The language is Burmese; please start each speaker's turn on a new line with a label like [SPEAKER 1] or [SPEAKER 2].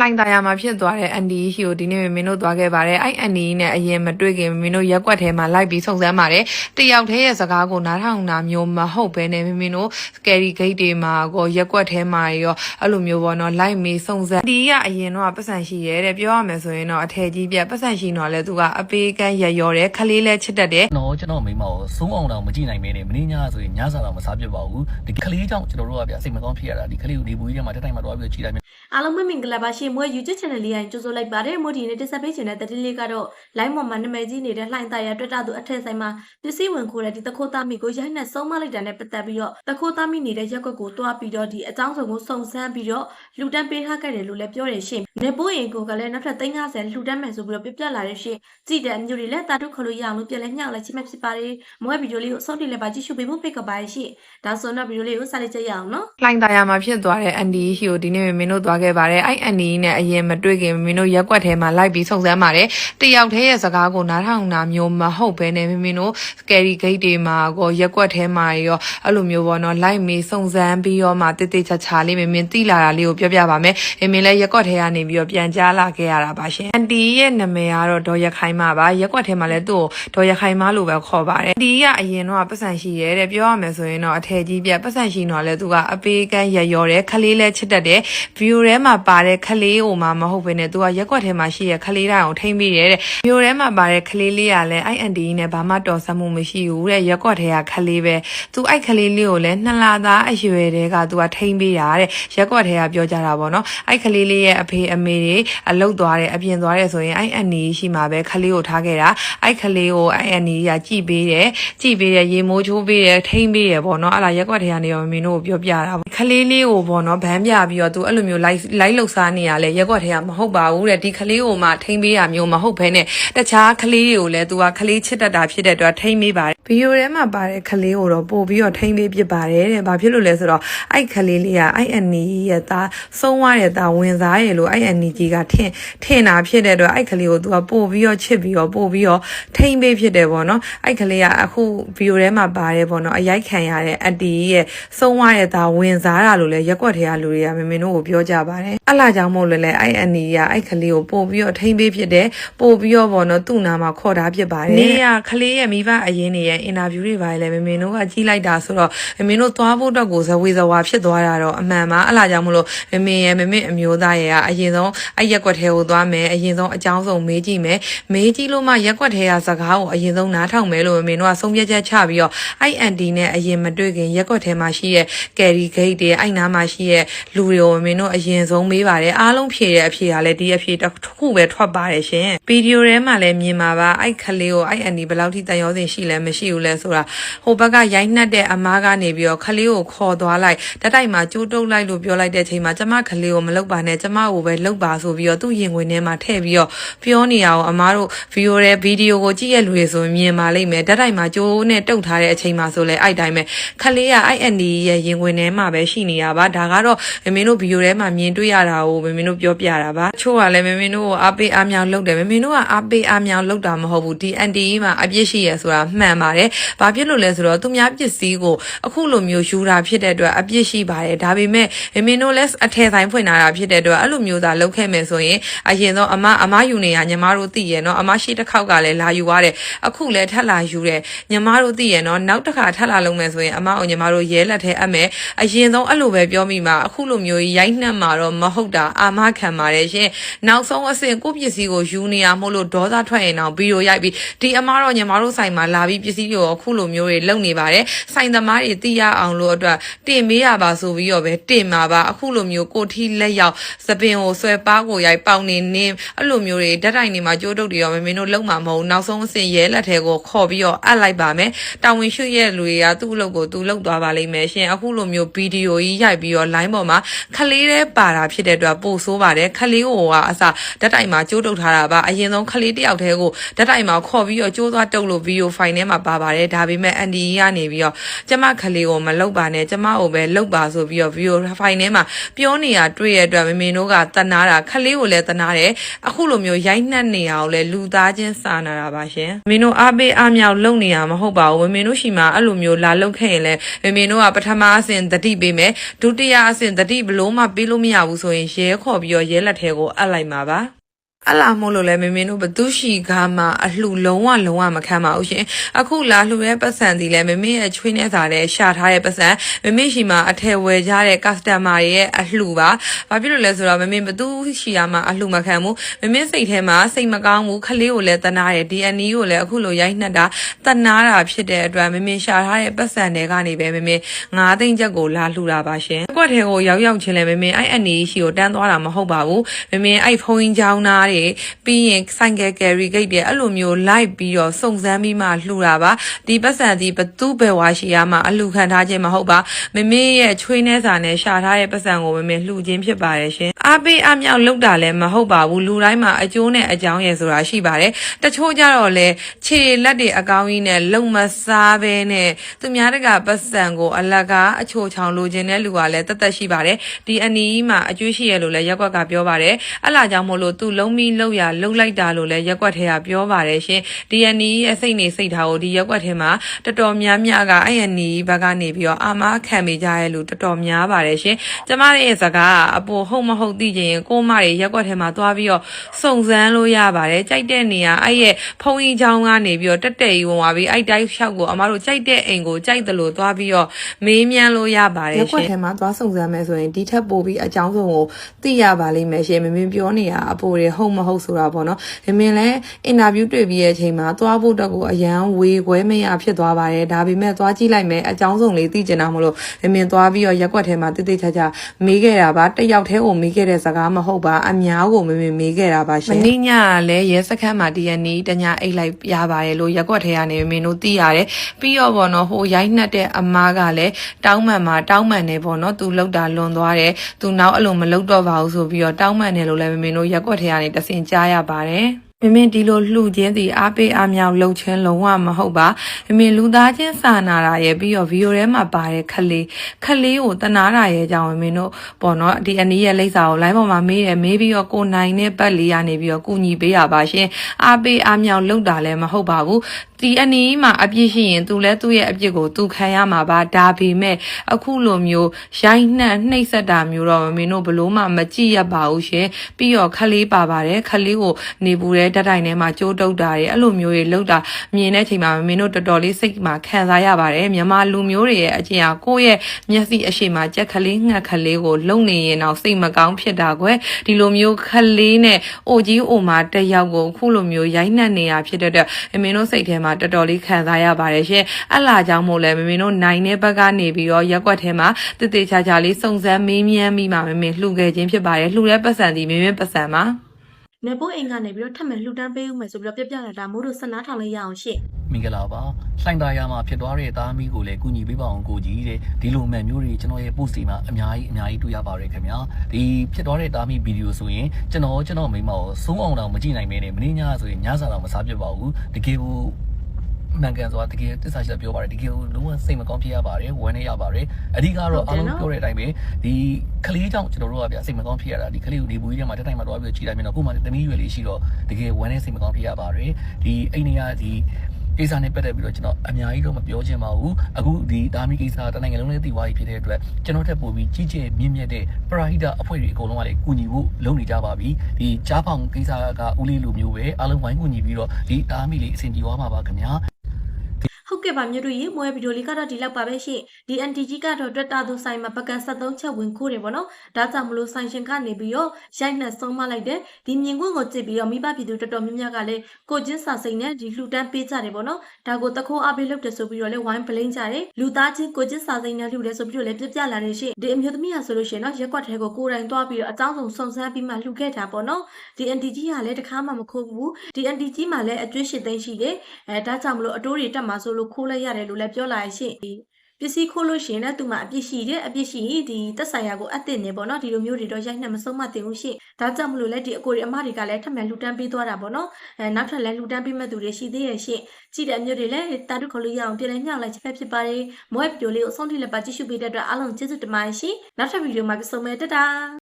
[SPEAKER 1] လှိုင်သာယာမှာဖြစ်သွားတဲ့ NDE ရှိကိုဒီနေ့မင်းတို့သွားခဲ့ပါတယ်အဲ့ NDE နဲ့အရင်မတွေ့ခင်မင်းတို့ရက်ကွက်ထဲမှာလိုက်ပြီးစုံစမ်းပါတယ်တယောက်တည်းရဲ့စကားကိုနားထောင်တာမျိုးမဟုတ်ဘဲနဲ့မင်းတို့ scary gate တွေမှာကိုရက်ကွက်ထဲမှာရောအဲ့လိုမျိုးပေါ့နော်လိုက်မီစုံစမ်း NDE ကအရင်တော့ပတ်စံရှိရဲတဲ့ပြောရမယ်ဆိုရင်တော့အထည်ကြီးပြတ်ပတ်စံရှိတော့လဲသူကအပေးကန်းရရော်တယ်ခလေးလဲချစ်တတ်တယ်
[SPEAKER 2] တော့ကျွန်တော်မိမကိုဆုံးအောင်တော့မကြည့်နိုင်မင်းနဲ့မင်းညဆိုရင်ညစာတော့မစားပြတ်ပါဘူးဒီကလေးကြောင့်ကျွန်တော်တို့ကဗျစိတ်မကောင်းဖြစ်ရတာဒီကလေးကိုနေဘူးကြီးထဲမှာတက်တိုင်းမှာတော့ပြီးကြည့်လိုက်မယ်
[SPEAKER 3] အားလုံးပဲမင်္ဂလာပါရှင်မွေး YouTube channel လေးရင်ကြိုဆိုလိုက်ပါတယ်မို့ဒီနေ့တက်ဆက်ပေးခြင်းတဲ့တတိလေးကတော့ line ပေါ်မှာနာမည်ကြီးနေတဲ့လှိုင်းသားရတွေ့တာသူအထက်ဆိုင်မှာပစ္စည်းဝင်ခိုးတဲ့ဒီတခိုးသားမိကိုရိုက်နှက်ဆုံးမလိုက်တာနဲ့ပတ်သက်ပြီးတော့တခိုးသားမိနေတဲ့ရက်ကွက်ကိုတွားပြီးတော့ဒီအကြောင်းစုံကိုစုံစမ်းပြီးတော့လူတန်းပေးထားခဲ့တယ်လို့လည်းပြောတယ်ရှင်နေပိုးရင်ကိုကလည်းနောက်ထပ်350လူတန်းမယ်ဆိုပြီးတော့ပြပြလာတဲ့ရှင်ကြည့်တဲ့အမျိုးတွေလည်းတာတုခလို့ရအောင်လို့ပြန်လဲညှောက်လဲချိမဲ့ဖြစ်ပါတယ်မွေးဗီဒီယိုလေးကိုစောင့်ကြည့်လိုက်ပါကြည့်ရှုပေးဖို့ဖိတ်ကပါရှင်ဒါဆိုတော့ဗီဒီယိုလေးကိုစလိုက်ကြရအောင်နော်
[SPEAKER 1] လှိုင်သာယာမှာဖြစ်သွားတဲ့ NDE ရှိကိုဒီနေ့မင်းတို့သွားခဲ့ပါတယ်အဲ့ NDE နဲ့အရင်မတွေ့ခင်မင်းတို့ရက်ကွက်ထဲမှာလိုက်ပြီးစုံစမ်းပါတယ်တယောက်တည်းရဲ့စကားကိုနားထောင်တာမျိုးမဟုတ်ဘဲနဲ့မင်းတို့ scary gate တွေမှာကိုရက်ကွက်ထဲမှာရောအဲ့လိုမျိုးပေါ့နော်လိုက်မီစုံစမ်းပြီးတော့မှတိတိချာချာလေးမင်းမင်းတိလာတာလေးကိုပြောပြပါမယ်မင်းမင်းလည်းရက်ကွက်ထဲကနေပြီးတော့ပြန်ကြားလာခဲ့ရတာပါရှင် NDE ရဲ့နာမည်ကတော့ဒေါ်ရခိုင်မပါရက်ကွက်ထဲမှာလည်းသူ့ကိုဒေါ်ရခိုင်မလို့ပဲခေါ်ပါတယ် NDE ကအရင်တော့ပတ်စံရှိရဲတဲ့ပြောရမယ်ဆိုရင်တော့အထည်ကြီးပြတ်ပတ်စံရှိတော့လဲသူကအပေးကန်းရရော်တယ်ခလေးလဲချစ်တတ်တယ် view ထဲမှာပါတဲ့ခလေးဟိုမှာမဟုတ်ဘဲနဲ့သူကရက်ကွက်ထဲမှာရှိရခလေးတိုင်းအောင်ထိမ့်ပြီးတယ်တဲ့ view ထဲမှာပါတဲ့ခလေးလေးကလည်း IND နဲ့ဘာမှတော်ဆမှုမရှိဘူးတဲ့ရက်ကွက်ထဲကခလေးပဲသူအဲ့ခလေးလေးကိုလည်းနှစ်လသားအရွယ်တည်းကသူကထိမ့်ပေးတာတဲ့ရက်ကွက်ထဲကပြောကြတာပေါ့နော်အဲ့ခလေးလေးရဲ့အဖေအမေတွေအလုတ်သွားတယ်အပြင်သွားတယ်ဆိုရင် IND ရှိမှာပဲခလေးကိုထားခဲ့တာအဲ့ခလေးကို IND ကကြည်ပေးတယ်ကြည်ပေးတယ်ရေမိုးချိုးပေးတယ်ထိမ့်ပေးတယ်ပေါ့နော်အဲ့ဒါရက်ကွက်ထဲကနေတော့မင်းတို့ကိုပြောပြတာပေါ့ ခလေးလေးကိုပေါ့နော်ဗန်းပြပြီးတော့သူအဲ့လိုမျိုး live live လောက်စားနေရလဲရက်ကွက်ထဲကမဟုတ်ပါဘူးတဲ့ဒီခလေးကိုမှထိမ့်ပေးရမျိုးမဟုတ်ဘဲနဲ့တခြားခလေးတွေကိုလည်းသူကခလေးချစ်တတ်တာဖြစ်တဲ့အတွက်ထိမ့်ပေးပါတယ်ဗီဒီယိုထဲမှာပါတဲ့ခလေးကိုတော့ပို့ပြီးတော့ထိမ့်ပေးဖြစ်ပါတယ်တဲ့ဘာဖြစ်လို့လဲဆိုတော့အဲ့ခလေးလေးကအဲ့အန်နီရဲ့သားဆုံးသွားတဲ့သားဝင်စားရလို့အဲ့အန်နီကြီးကထင်ထင်တာဖြစ်တဲ့အတွက်အဲ့ခလေးကိုသူကပို့ပြီးတော့ချစ်ပြီးတော့ပို့ပြီးတော့ထိမ့်ပေးဖြစ်တယ်ပေါ့နော်အဲ့ခလေးကအခုဗီဒီယိုထဲမှာပါတယ်ပေါ့နော်အရိုက်ခံရတဲ့အန်တီရဲ့ဆုံးသွားတဲ့သားဝင်စားတာလို့လည်းရက်ကွက်ထဲကလူတွေကမင်းမင်းတို့ကိုပြောကြပါတယ်အဲ့လာကြောင့်မို့လို့လဲအဲ့အန်နီကအဲ့ခလေးကိုပို့ပြီးတော့ထိမ့်ပေးဖြစ်တယ်ပို့ပြီးတော့ပေါ့နော်သူ့နာမှာခေါ်တာဖြစ်ပါတယ်နေရခလေးရဲ့မိဘအရင်နေရဲ့အင်တာဗျူးတွေပါလေမင်းမင်းတို့ကကြီးလိုက်တာဆိုတော့မင်းမင်းတို့သွားဖို့အတွက်ကိုဇဝေဇဝါဖြစ်သွားတာတော့အမှန်ပါအဲ့လာကြောင့်မို့လို့မင်းမင်းရဲ့မင်းမင်းအမျိုးသားရဲ့ကအရင်ဆုံးအဲ့ရက်ကွက်ထဲကိုသွားမယ်အရင်ဆုံးအကြောင်းဆုံးမေးကြည့်မယ်မေးကြည့်လို့မှရက်ကွက်ထဲကစကားကိုအရင်ဆုံးနားထောင်မယ်လို့မင်းတို့ကဆုံးဖြတ်ချက်ချပြီးတော့အဲ့အန်တီနဲ့အရင်မတွေ့ခင်ရက်ကွက်ထဲမှာရှိတဲ့ကယ်ရီဂိတ်တွေအဲ့နားမှာရှိတဲ့လူတွေကိုမင်းတို့အရင်ဆုံးမေးပါတယ်အားလုံးဖြေတဲ့အဖြေကလည်းဒီအဖြေတစ်ခုပဲထွက်ပါတယ်ရှင်ဗီဒီယိုထဲမှာလည်းမြင်ပါပါအဲ့ခလေးကိုအဲ့အန်တီဘယ်လောက်ထိတန်ရောစင်ရှိလဲမရှိဘူးလဲဆိုတာဟိုဘက်ကရိုက်နှက်တဲ့အမားကနေပြီးတော့ခလေးကိုခေါ်သွားလိုက်တက်တိုက်မှာကြိုးတုပ်လိုက်လို့ပြောလိုက်တဲ့အချိန်မှာကျမခလေးကိုမလုပ်ပါနဲ့ကျမကိုပဲလုပ်ပါဆိုပြီးတော့သူ့ရင်ဝင်ထဲမှာထည့်ပြီးတော့ပြောနေရအောင်အမားတို့ဗီဒီယိုရဲ့ဗီဒီယိုကိုကြည့်ရလူတွေဆိုရင်မြင်ပါလိမ့်မယ်တက်တိုက်မှာကြိုးနဲ့တုပ်ထားတဲ့အချိန်မှာဆိုလဲအဲ့တိုင်းပဲခလေးကအဲ့အန်တီရဲ့ရင်ဝင်ထဲမှာပဲရှိနေရပါဒါကတော့မမင်းတို့ဗီဒီယိုထဲမှာမြင်တွေ့ရတာကိုမမင်းတို့ပြောပြတာပါချို့ကလည်းမမင်းတို့ကိုအားပေးအားမြောင်လုပ်တယ်မမင်းတို့ကအားပေးအားမြောင်လုပ်တာမဟုတ်ဘူးဒီအန်တီမှာအပြစ်ရှိရဆိုတာမှန်ပါတယ်ဘာဖြစ်လို့လဲဆိုတော့သူများပစ္စည်းကိုအခုလိုမျိုးယူတာဖြစ်တဲ့အတွက်အပြစ်ရှိပါတယ်ဒါပေမဲ့မမင်းတို့လည်းအထည်ဆိုင်ဖွင့်လာတာဖြစ်တဲ့အတွက်အဲ့လိုမျိုးသာလုပ်ခဲ့မယ်ဆိုရင်အရင်ဆုံးအမအမယူနေရညီမတို့သိရနော်အမရှိတစ်ခေါက်ကလည်းလာယူရတယ်အခုလည်းထပ်လာယူတယ်ညီမတို့သိရနော်နောက်တစ်ခါထပ်လာလုပ်မယ်ဆိုရင်အမအောင်ညီမတို့ရဲလက်ထဲအပ်မယ်အရင်ဆုံးအဲ့လိုပဲပြောမိမှာအခုလိုမျိုးရိုက်နှက်မှာတော့မဟုတ်တာအာမခံပါတယ်ရှင်နောက်ဆုံးအဆင့်ကိုယ့်ပစ္စည်းကိုယူနေရမို့လို့ဒေါသထွက်ရင်တော့ဗီဒီယိုရိုက်ပြီးဒီအမတော့ညီမတို့ဆိုင်မှာလာပြီးပစ္စည်းတွေကိုအခုလိုမျိုးတွေလုပ်နေပါတယ်ဆိုင်သမားတွေသိရအောင်လို့အတွက်တင်မေးရပါဆိုပြီးတော့ပဲတင်မှာပါအခုလိုမျိုးကိုထီလက်ရောက်သပင်ကိုဆွဲပါးကိုရိုက်ပေါင်နေနင်းအဲ့လိုမျိုးတွေဓာတ်တိုင်တွေမှာကြိုးတုပ်တွေရောမမင်းတို့လုံးမှာမဟုတ်နောက်ဆုံးအဆင့်ရဲလက်ထဲကိုခေါ်ပြီးတော့အပ်လိုက်ပါမယ်တာဝန်ရှိရဲ့လူတွေကသူ့အလုပ်ကိုသူလုပ်သွားပါလိမ့်မယ်ရှင်အခုလိုမျိုးဗီဒီယိုကြီးရိုက်ပြီးတော့ line ပေါ်မှာခလေးတဲ့ပါတာဖြစ်တဲ့အတွက်ပို့ဆိုးပါတယ်ခလေးကိုကအစဓာတ်တိုင်မှာကြိုးတုပ်ထားတာပါအရင်ဆုံးခလေးတယောက်တည်းကိုဓာတ်တိုင်မှာခေါ်ပြီးတော့ကြိုးသွားတုပ်လို့ဗီဒီယိုဖိုင်ထဲမှာဘာပါပါတယ်ဒါပေမဲ့အန်ဒီကြီးကနေပြီးတော့ကျမခလေးကိုမလုတ်ပါနဲ့ကျမကိုပဲလုတ်ပါဆိုပြီးတော့ဗီဒီယိုဖိုင်ထဲမှာပြောနေတာတွေ့ရတဲ့အတွက်မမေတို့ကတနာတာခလေးကိုလည်းတနာတယ်အခုလိုမျိုးရိုက်နှက်နေရအောင်လဲလူသားချင်းစာနာတာပါရှင်မမေတို့အားပေးအားမြောက်လုပ်နေရမှာမဟုတ်ပါဘူးမမေတို့ရှိမှအဲ့လိုမျိုးလာလုတ်ခဲ့ရင်လဲမမေတို့ကပထမအဆင့်တတိပေးမယ်ဒုတိယအဆင့်တတိဘလို့မှပေးလို့မရဘူးဆိုရင်ရဲခေါ်ပြီးတော့ရဲလက်ထဲကိုအပ်လိုက်မှာပါ အလားမို့လို့လဲမင်းမင်းတို့ဘသူရှိကားမှာအလှလုံးဝလုံးဝမခံပါဘူးရှင်အခုလာလှရဲ့ပတ်စံဒီလဲမမင်းရဲ့ချွေးနေစားတဲ့ရှာထားတဲ့ပတ်စံမမင်းရှိမှာအထည်ဝယ်ကြတဲ့ customer ရဲ့အလှပါဘာဖြစ်လို့လဲဆိုတော့မမင်းဘသူရှိရမှာအလှမခံဘူးမမင်းစိတ်ထဲမှာစိတ်မကောင်းဘူးခလေးကိုလည်းတနာတယ် DNA ကိုလည်းအခုလိုရိုက်နှက်တာတနာတာဖြစ်တဲ့အတွက်မမင်းရှာထားတဲ့ပတ်စံတွေကနေပဲမမင်း9သိန်းချက်ကိုလာလှတာပါရှင်ကွက်ထဲကိုရောက်ရောက်ချင်းလဲမမင်းအဲ့အနေရှိကိုတန်းသွားတာမဟုတ်ပါဘူးမမင်းအဲ့ဖုန်းကြီးချောင်းသားတွေတွေပြီးရင်ဆိုင်ကယ်ကယ်ရီဂိတ်တွေအဲ့လိုမျိုးလိုက်ပြီးတော့စုံစမ်းပြီးမှလှူတာပါဒီပတ်စံဒီဘသူ့ဘယ်ဝါရှိရမှာအလှခံထားခြင်းမဟုတ်ပါမမေရဲ့ချွေးနှဲစာနဲ့ရှာထားတဲ့ပတ်စံကိုမမေလှူခြင်းဖြစ်ပါတယ်ရှင်အားပေးအမြောက်လောက်တာလည်းမဟုတ်ပါဘူးလူတိုင်းမှာအကျိုးနဲ့အကြောင်းရယ်ဆိုတာရှိပါတယ်တချို့ကြတော့လေခြေလက်တွေအကောင်းကြီးနဲ့လုံမစားဘဲနဲ့သူများတကပတ်စံကိုအလကားအချိုချောင်လိုခြင်းတဲ့လူကလည်းတသက်ရှိပါတယ်ဒီအနီးမှာအကျွေးရှိရလို့လည်းရက်ကွက်ကပြောပါတယ်အဲ့လာကြောင့်မို့လို့သူလုံးမီလောက်ရလှုပ်လိုက်တာလို့လည်းရက်ကွက်ထဲကပြောပါတယ်ရှင်ဒီအနီးရဲ့စိတ်နေစိတ်ထားကိုဒီရက်ကွက်ထဲမှာတော်တော်များများကအဲ့အနီးဘက်ကနေပြီးတော့အာမခံမိကြရဲ့လူတော်တော်များပါတယ်ရှင်ကျမတို့ရဲ့စကားကအပေါ်ဟုတ်မဟုတ်သိချင်ရင်ကိုမတွေရက်ကွက်ထဲမှာသွားပြီးတော့စုံစမ်းလို့ရပါတယ်ကြိုက်တဲ့နေရာအဲ့ရဲ့ဖုံကြီးချောင်းကနေပြီးတော့တက်တက်ကြီးဝင်သွားပြီးအဲ့တိုက်လျှောက်ကိုအမတို့ကြိုက်တဲ့အိမ်ကိုကြိုက်တယ်လို့သွားပြီးတော့မေးမြန်းလို့ရပါတယ်ရှင်ရက်ကွက်ထဲမှာသွားစုံစမ်းမယ်ဆိုရင်ဒီထက်ပိုပြီးအကြောင်းစုံကိုသိရပါလိမ့်မယ်ရှင်မင်းပြောနေတာအပေါ်တွေဟုတ်မဟုတ်ဆိုတာပေါ့နော်မင်းလည်းအင်တာဗျူးတွေ့ပြီးရဲ့အချိန်မှာသွားဖို့တော့ကိုအရန်ဝေခွဲမရဖြစ်သွားပါတယ်ဒါပေမဲ့သွားကြည့်လိုက်မယ်အကြောင်းစုံလေးသိကျင်တာမလို့မင်းသွားပြီးတော့ရက်ကွက်ထဲမှာတိတိကျကျမေးခဲ့တာပါတစ်ယောက်တည်းကိုမေးခဲ့တဲ့စကားမဟုတ်ပါအများကိုမင်းမေးခဲ့တာပါရှင်မင်းညကလည်းရဲစခန်းမှာ DNA တညာအိတ်လိုက်ရပါတယ်လို့ရက်ကွက်ထဲကနေမင်းတို့သိရတယ်ပြီးတော့ပေါ့နော်ဟိုရိုက်နှက်တဲ့အမားကလည်းတောင်းမှန်မှာတောင်းမှန်နေပေါ့နော်သူလောက်တာလွန်သွားတယ်သူနောက်အဲ့လိုမလောက်တော့ပါဘူးဆိုပြီးတော့တောင်းမှန်တယ်လို့လည်းမင်းတို့ရက်ကွက်ထဲကနေတဆင်ကြားရပါတယ် မမင်းဒီလိုလှူခြင်းစီအားပေးအားမြောက်လှုပ်ခြင်းလုံးဝမဟုတ်ပါမမင်းလူသားချင်းစာနာတာရဲ့ပြီးတော့ဗီဒီယိုထဲမှာပါတဲ့ခလေးခလေးကိုတနာတာရဲ့အကြောင်းမမင်းတို့ပေါ့နော်ဒီအနည်းရဲ့လိပ်စာကို line ပေါ်မှာမေးတယ်မေးပြီးတော့ကိုနိုင်တဲ့ပတ်လေးရနေပြီးတော့ကုညီပေးရပါရှင်အားပေးအားမြောက်လှုပ်တာလည်းမဟုတ်ပါဘူးဒီအနီးမှာအပြစ်ရှိရင်သူလည်းသူ့ရဲ့အပြစ်ကိုသူခံရမှာပါဒါပေမဲ့အခုလိုမျိုးရိုက်နှက်နှိပ်စက်တာမျိုးတော့မမင်းတို့ဘလို့မှမကြည့်ရပါဘူးရှင်ပြီးတော့ခလေးပါပါတယ်ခလေးကိုနေပူတဲ့ဓာတ်တိုင်ထဲမှာကြိုးတုပ်တာတွေအဲ့လိုမျိုးတွေလောက်တာမြင်တဲ့အချိန်မှာမမင်းတို့တော်တော်လေးစိတ်မှာခံစားရပါတယ်မြန်မာလူမျိုးတွေရဲ့အကျင့်ဟာကိုယ့်ရဲ့မျက်စိအရှိမှာကြက်ခလေးငှက်ခလေးကိုလုံနေရင်တော့စိတ်မကောင်းဖြစ်တာကွယ်ဒီလိုမျိုးခလေးနဲ့အိုကြီးအိုမာတစ်ယောက်ကိုအခုလိုမျိုးရိုက်နှက်နေတာဖြစ်တဲ့အတွက်မမင်းတို့စိတ်ထဲမှာတော်တော်လေးခံစားရပါတယ်ရှင်အဲ့လာကြောင့်မို့လဲမမင်းတို့နိုင်တဲ့ဘက်ကနေပြီးတော့ရက်ွက်ထဲမှာတည်တည်ချာချာလေးစုံစမ်းမေးမြန်းပြီးမှမမင်းလှူခဲ့ခြင်းဖြစ်ပါတယ်လှူတဲ့ပတ်စံဒီမင်းမင်းပတ်စံပါ
[SPEAKER 3] နေပိုးအိမ်ကနေပြီးတော့ထပ်မံလှူဒန်းပေးဦးမယ်ဆိုပြီးတော့ပြပြလာတာမိုးတို့စနားထောင်လိုက်ရအောင်ရှင့်
[SPEAKER 2] မင်္ဂလာပါလှိုင်သာယာမှာဖြစ်သွားတဲ့သားမီးကိုလည်းကုညီပေးပါအောင်ကိုကြီးတဲ့ဒီလိုမှန်မျိုးတွေကျွန်တော်ရဲ့ post တွေမှာအများကြီးအများကြီးတွေ့ရပါတယ်ခင်ဗျာဒီဖြစ်သွားတဲ့သားမီးဗီဒီယိုဆိုရင်ကျွန်တော်ကျွန်တော်မိမကိုစိုးအောင်တော့မကြည့်နိုင်မင်းနဲ့မင်းညဆိုရင်ညစာတော့မစားပြတ်ပါဘူးတကယ်ကို မှန်ကန်စွာတကယ်တစ္ဆာရှိတာပြောပါတယ်တကယ်ကိုလုံးဝစိတ်မကောင်းဖြစ်ရပါတယ်ဝမ်းနေရပါတယ်အဓိကတော့အားလုံးပြောတဲ့အတိုင်းပဲဒီကလေးကြောင့်ကျွန်တော်တို့ကဗျစိတ်မကောင်းဖြစ်ရတာဒီကလေးကိုနေပူကြီးထဲမှာတက်တိုင်းမှာတော့ပြီးကြည်လိုက်မြင်တော့ကို့မှာတမီးရွယ်လေးရှိတော့တကယ်ဝမ်းနေစိတ်မကောင်းဖြစ်ရပါတယ်ဒီအိမ်နေရဒီကိစ္စနဲ့ပတ်သက်ပြီးတော့ကျွန်တော်အများကြီးတော့မပြောချင်ပါဘူးအခုဒီဒါမီကိစ္စတနိုင်ငံလုံးလေးသိသွားပြီဖြစ်တဲ့အတွက်ကျွန်တော်တက်ပို့ပြီးကြီးကျယ်မြင့်မြတ်တဲ့ပရာဟိတအဖွဲ့တွေအကုန်လုံးကလည်းကူညီဖို့လုပ်နေကြပါပြီဒီကြားဖောင်ကိစ္စကဦးလေးလိုမျိုးပဲအားလုံးဝိုင်းကူညီပြီးတော့ဒီဒါမီလေးအဆင်ပြေသွားမှာပါခင်ဗျာ
[SPEAKER 3] ဟုတ် ကဲ့ပါမြို့တို့ရေမွဲဗီဒီယိုလေးကတော့ဒီလောက်ပါပဲရှင့်ဒီ NTG ကတော့တွက်တာသူဆိုင်မှာပကံ73ချက်ဝင်ခိုးတယ်ပေါ့နော်ဒါကြောင့်မလို့ဆိုင်ရှင်ကနေပြီးတော့ရိုက်နှက်ဆုံးမလိုက်တဲ့ဒီမြင်ကွင်းကိုကြည့်ပြီးတော့မိဘပြည်သူတော်တော်များများကလည်းကိုချင်းစာစိန်နဲ့ဒီလှူဒန်းပေးကြတယ်ပေါ့နော်ဒါကိုတခိုးအပေးလုပ်တယ်ဆိုပြီးတော့လည်းဝိုင်းပလိန်ကြတယ်လူသားချင်းကိုချင်းစာစိန်နဲ့လှူတယ်ဆိုပြီးတော့လည်းပြပြလာတယ်ရှင့်ဒီအမျိုးသမီးဟာဆိုလို့ရှိရင်တော့ရက်ကွက်ထဲကိုကိုယ်တိုင်သွားပြီးတော့အကြောင်းစုံစုံစမ်းပြီးမှလှူခဲ့တာပေါ့နော်ဒီ NTG ကလည်းတခါမှမခိုးဘူးဒီ NTG မှာလည်းအကျွေးရှစ်သိန်းရှိတယ်အဲဒါကြောင့်မလို့အတိုးတွေတက်မှာဆိုလို့ခိုးလိုက်ရတယ်လို့လည်းပြောလာရရှင့်ပစ္စည်းခိုးလို့ရှိရင်လည်းသူမှအပြစ်ရှိတယ်အပြစ်ရှိရင်ဒီသက်ဆိုင်ရာကိုအသိနေပေါ့နော်ဒီလိုမျိုးတွေတော့ရိုက်နှက်မဆုံးမတင်ဘူးရှိဒါကြောင့်မလို့လဲဒီအကိုတွေအမတွေကလည်းထပ်မံလူတန်းပေးသွားတာပေါ့နော်အဲနောက်ထပ်လည်းလူတန်းပေးမဲ့သူတွေရှိသေးရဲ့ရှိကြည့်တဲ့မျိုးတွေလည်းတာတုခလို့ရအောင်ပြန်လဲညှောက်လိုက်ချက်ဖြစ်ပါတယ်မွေးဗီဒီယိုလေးကိုအဆုံးထိလည်းပါကြည့်ရှုပေးတဲ့အတွက်အားလုံးကျေးဇူးတင်ပါတယ်ရှင်နောက်ထပ်ဗီဒီယိုမှာပြန်ဆုံမယ်တတာ